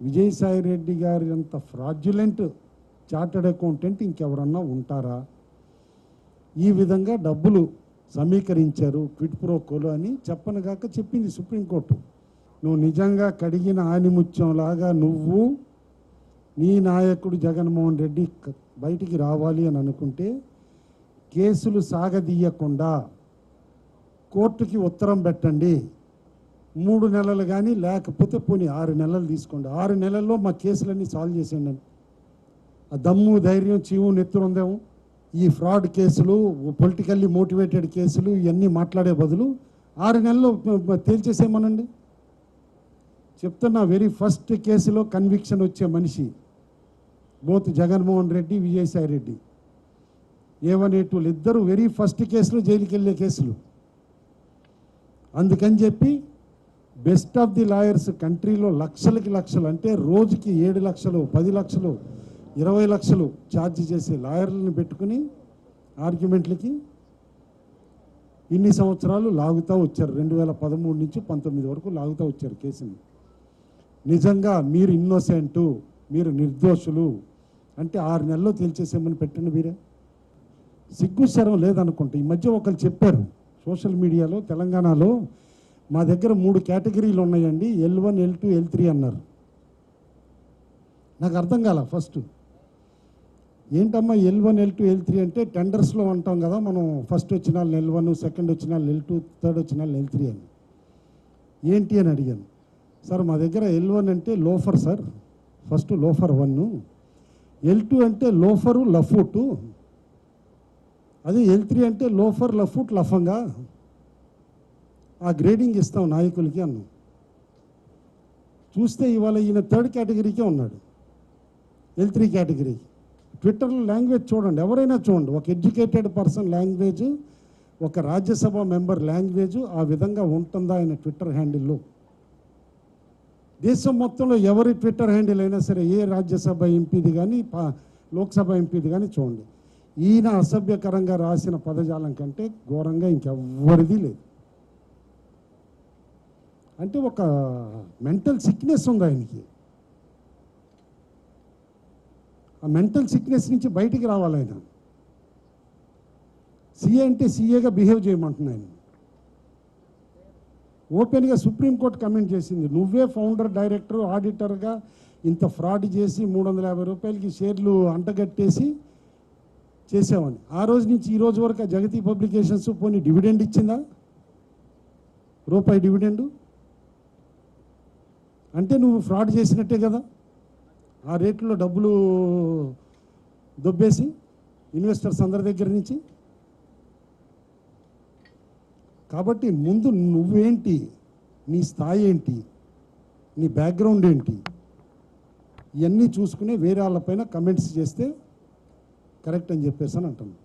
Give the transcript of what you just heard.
విజయసాయి రెడ్డి గారి అంత fraudulent chartered accountant ఇంకెవరన్నా ఉంటారా? ఈ విధంగా డబ్బులు సమీకరించారు క్విట్ ప్రోకోలు అని చెప్పనగాక చెప్పింది సుప్రీంకోర్టు. నువ్వు నిజంగా కడిగిన ఆనిముత్యంలాగా నువ్వు నీ నాయకుడు జగన్మోహన్ రెడ్డి బయటికి రావాలి అని అనుకుంటే కేసులు సాగదీయకుండా కోర్టుకి ఉత్తరం పెట్టండి. మూడు నెలలు కానీ లేకపోతే పోనీ ఆరు నెలలు తీసుకోండి. ఆరు నెలల్లో మా కేసులన్నీ సాల్వ్ చేసేయండి ఆ దమ్ము ధైర్యం చీవు నెత్తురుందేమో ఈ ఫ్రాడ్ కేసులు పొలిటికల్లీ మోటివేటెడ్ కేసులు ఇవన్నీ మాట్లాడే బదులు ఆరు నెలలు తేల్చేసేమనండి చెప్తున్నా వెరీ ఫస్ట్ కేసులో కన్విక్షన్ వచ్చే మనిషి both Jaganmohan Reddy Vijayasai Reddy. A one A ఇద్దరు వెరీ ఫస్ట్ కేసులు జైలుకి వెళ్ళే కేసులు. అందుకని చెప్పి బెస్ట్ ఆఫ్ ది లాయర్స్ కంట్రీలో లక్షలకి లక్షలు అంటే రోజుకి ఏడు లక్షలు పది లక్షలు ఇరవై లక్షలు ఛార్జ్ చేసే లాయర్లను పెట్టుకుని ఆర్గ్యుమెంట్లకి ఇన్ని సంవత్సరాలు లాగుతూ వచ్చారు. రెండు వేల పదమూడు నుంచి పంతొమ్మిది వరకు లాగుతూ వచ్చారు కేసుని. నిజంగా మీరు ఇన్నోసెంటు మీరు నిర్దోషులు అంటే ఆరు నెలల్లో తేల్చేసేమని పెట్టండి మీరే. సిగ్గు శరం లేదనుకుంటా. ఈ మధ్య ఒకరు చెప్పారు సోషల్ మీడియాలో తెలంగాణలో మా దగ్గర మూడు కేటగిరీలు ఉన్నాయండి. L one L two L three అన్నారు. నాకు అర్థం కాల ఫస్ట్. ఏంటమ్మా L one L two L three అంటే టెండర్స్లో ఉంటాం కదా మనం ఫస్ట్ వచ్చిన వాళ్ళు ఎల్ వన్ సెకండ్ వచ్చిన వాళ్ళు ఎల్ టూ థర్డ్ వచ్చిన వాళ్ళు ఎల్ త్రీ అని. ఏంటి అని అడిగాను. సార్ మా దగ్గర ఎల్ వన్ అంటే loafer sir. First loafer one L two అంటే లోఫరు లఫూటు. అదే ఎల్ త్రీ అంటే లోఫర్ లఫూట్ లఫంగా. ఆ గ్రేడింగ్ ఇస్తాం నాయకులకి అన్నాం. చూస్తే ఇవాళ ఈయన థర్డ్ కేటగిరీకే ఉన్నాడు. ఎల్ త్రీ కేటగిరీ ట్విట్టర్లో లాంగ్వేజ్ చూడండి. ఎవరైనా చూడండి. ఒక ఎడ్యుకేటెడ్ పర్సన్ లాంగ్వేజ్ ఒక రాజ్యసభ మెంబర్ లాంగ్వేజ్ ఆ విధంగా ఉంటుందా ఆయన ట్విట్టర్ హ్యాండిల్లో దేశం మొత్తంలో ఎవరి ట్విట్టర్ హ్యాండిల్ అయినా సరే ఏ రాజ్యసభ ఎంపీది కానీ పా- లోక్సభ ఎంపీది కానీ చూడండి. ఈయన అసభ్యకరంగా రాసిన పదజాలం కంటే ఘోరంగా ఇంకెవ్వరిది లేదు. అంటే ఒక మెంటల్ సిక్నెస్ ఉంది ఆయనకి. ఆ మెంటల్ సిక్నెస్ నుంచి బయటికి రావాలి ఆయన. సీఏ అంటే సీఏగా బిహేవ్ చేయమంటున్నా ఆయన. ఓపెన్గా సుప్రీంకోర్టు కమెంట్ చేసింది నువ్వే ఫౌండర్ డైరెక్టర్ ఆడిటర్గా ఇంత ఫ్రాడ్ చేసి మూడు వందల యాభై రూపాయలకి షేర్లు అంటగట్టేసి చేసామని ఆ రోజు నుంచి ఈ రోజు వరకు జగతి పబ్లికేషన్స్ పోనీ డివిడెండ్ ఇచ్చిందా? రూపాయి డివిడెండు? అంటే నువ్వు ఫ్రాడ్ చేసినట్టే కదా. ఆ రేట్లో డబ్బులు దొబ్బేసి ఇన్వెస్టర్స్ అందరి దగ్గర నుంచి. కాబట్టి ముందు నువ్వేంటి నీ స్థాయి ఏంటి నీ బ్యాక్గ్రౌండ్ ఏంటి ఇవన్నీ చూసుకుని వేరే వాళ్ళపైన కమెంట్స్ చేస్తే కరెక్ట్ అని చెప్పేసి అని అంటున్నాను.